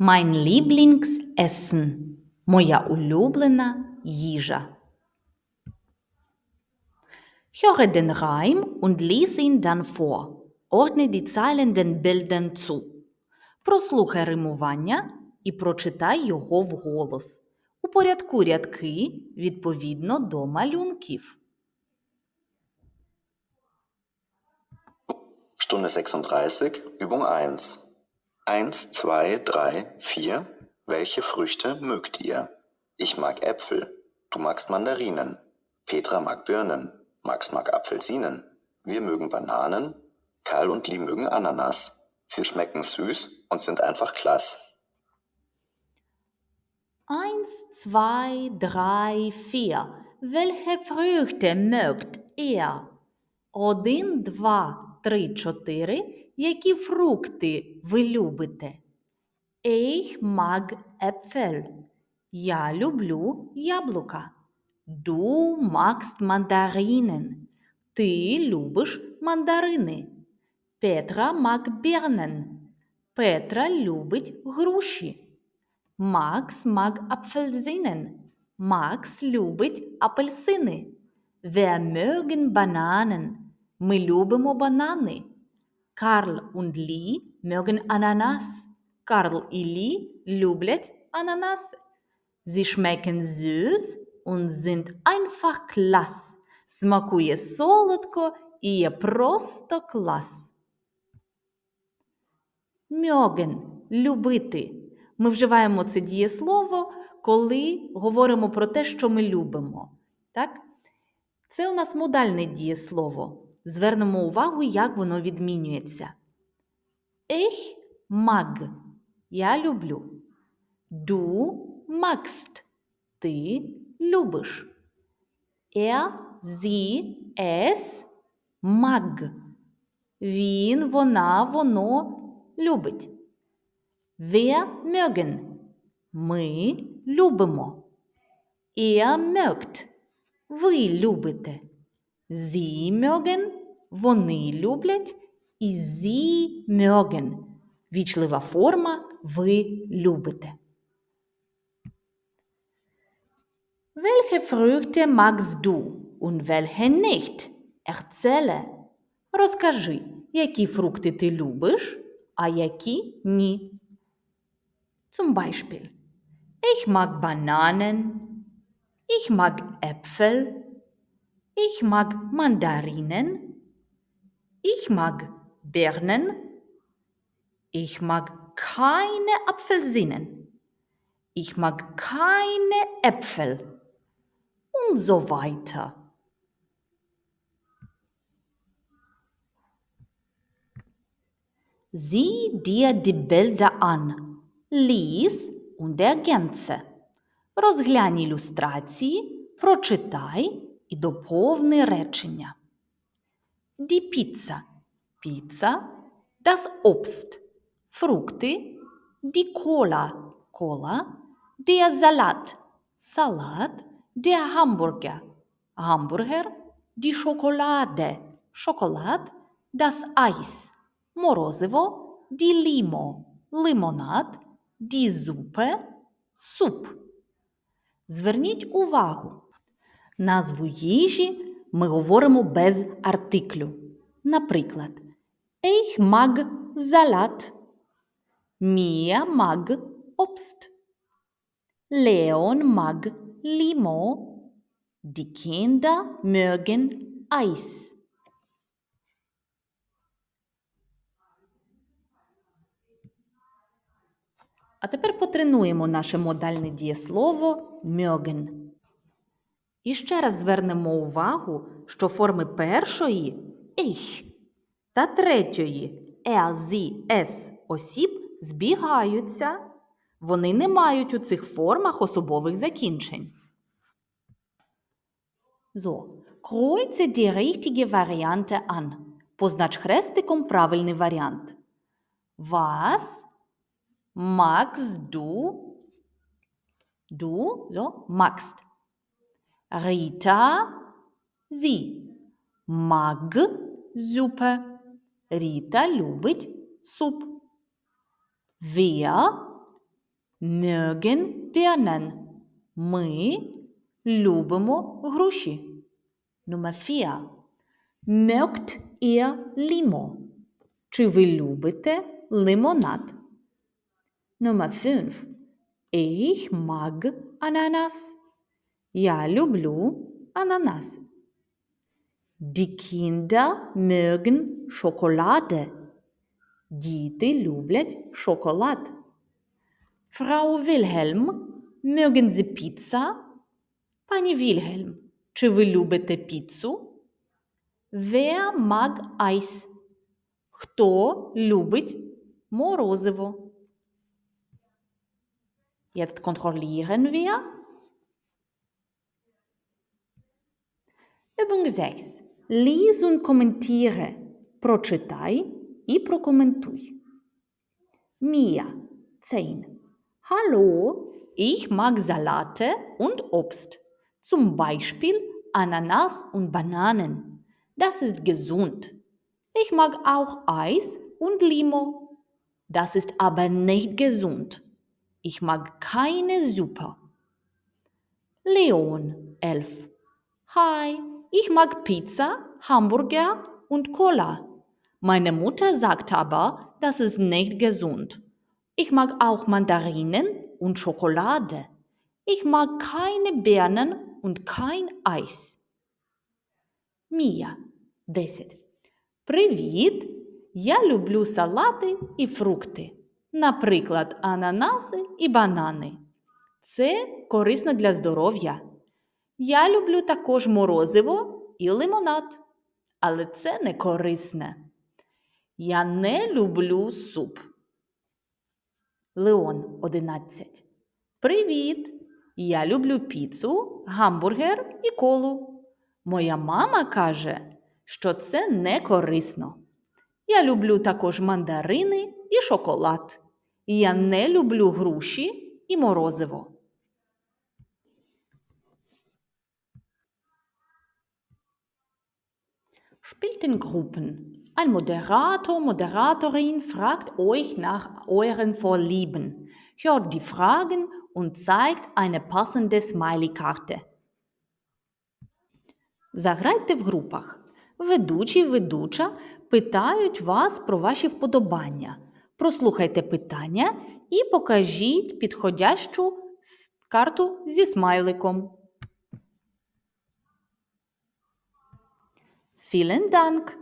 Mein Lieblingsessen. Моя улюблена їжа. Höre den Reim und lies ihn dann vor. Ordne die Zeilen den Bildern zu. Прослухай римування і прочитай його вголос. Упорядкуй рядки відповідно до малюнків. Stunde 36, Übung 1. 1, 2, 3, 4. Welche Früchte mögt ihr? Ich mag Äpfel. Du magst Mandarinen. Petra mag Birnen. Max mag Apfelsinen. Wir mögen Bananen. Karl und Lee mögen Ananas. Sie schmecken süß und sind einfach klass. Eins, zwei, drei, vier. Welche Früchte mögt ihr? Один, два, три, чотири. Які фрукти ви любите? Ich mag Äpfel. Я люблю яблука. Du magst Mandarinen. Ти любиш мандарини. Петра mag Birnen. Петра любить груші. Макс mag Apfelsinen. Макс любить апельсини. Wir mögen Bananen. Ми любимо банани. Карл und Lee mögen Ananas. Карл і Лі люблять ананаси. Sie schmecken süß und sind einfach klass. Смакує солодко і є просто клас. Мьоген любити. Ми вживаємо це дієслово, коли говоримо про те, що ми любимо. Так? Це у нас модальне дієслово. Звернемо увагу, як воно відмінюється. Ich mag. Я люблю. Du magst. Ти любиш. Er, sie, es mag. Він, вона, воно любить. Wir mögen. Ми любимо. Er mögt. Ви любите. Sie mögen. Вони люблять. І sie mögen. Вічлива форма ви любите. Welche Früchte magst du und welche nicht? Erzähle. Розкажи, які фрукти ти любиш, а які ні. Zum Beispiel. Ich mag Bananen. Ich mag Äpfel. Ich mag Mandarinen. Ich mag Birnen. Ich mag keine Apfelsinen. Ich mag keine Äpfel. Und so weiter. Sieh dir die Bilder an. Lies und ergänze. Розглянь ілюстрації, прочитай і доповни речення. Die Pizza. Pizza. Das Obst. Frukти. Die Cola. Cola. Der Salat. Salat. Der Hamburger. Hamburger. Die Schokolade. Schokolad. Das Eis. Морозиво. Die Limo. Лимонад. Die Suppe. Суп. Зверніть увагу. Назву їжі ми говоримо без артиклю. Наприклад, Ich mag Salat. Mia mag Obst. Leon mag Limo. Die Kinder mögen Eis. А тепер потренуємо наше модальне дієслово mögen. І ще раз звернемо увагу, що форми першої ich та третьої er, sie, осіб збігаються. Вони не мають у цих формах особових закінчень. So, kreuze die richtige Variante an. Познач хрестиком правильний варіант. Was magst du? Du, so, magst. Rita, sie. Mag Suppe. Ріта любить суп. Wir mögen Birnen. Ми любимо груші. Nummer 4. Mögt ihr Limo? Чи ви любите лимонад? Nummer 5. Ich mag Ananas. Я люблю ананас. Die Kinder mögen Schokolade. Діти люблять шоколад. Frau Wilhelm, mögen Sie Pizza? Пані Вільгельм, чи ви любите піцу? Wer mag Eis? Хто любить морозиво? Jetzt kontrollieren wir. Übung 6. Lies und kommentiere. Прочитай і прокоментуй. Mia, 10. Hallo, ich mag Salate und Obst. Zum Beispiel Ananas und Bananen. Das ist gesund. Ich mag auch Eis und Limo. Das ist aber nicht gesund. Ich mag keine Suppe. Leon, 11. Hi, ich mag Pizza, Hamburger und Cola. Meine Mutter sagt aber, das ist nicht gesund. Ich mag auch Mandarinen und Schokolade. Ich mag keine Birnen und kein Eis. Мія 10. Привіт! Я люблю салати і фрукти. Наприклад, ананаси і банани. Це корисно для здоров'я. Я люблю також морозиво і лимонад. Але це не корисне. Я не люблю суп. Леон 11. Привіт! Я люблю піцу, гамбургер і колу. Моя мама каже, що це не корисно. Я люблю також мандарини і шоколад. Я не люблю груші і морозиво. Spielt in Gruppen. Ein Moderator, Moderatorin fragt euch nach euren Vorlieben, hört die Fragen und zeigt eine passende Смайлі-карти. Заграйте в групах. Ведучий, ведуча питають вас про ваші вподобання. Прослухайте питання і покажіть підходящу карту зі смайликом. Vielen Dank!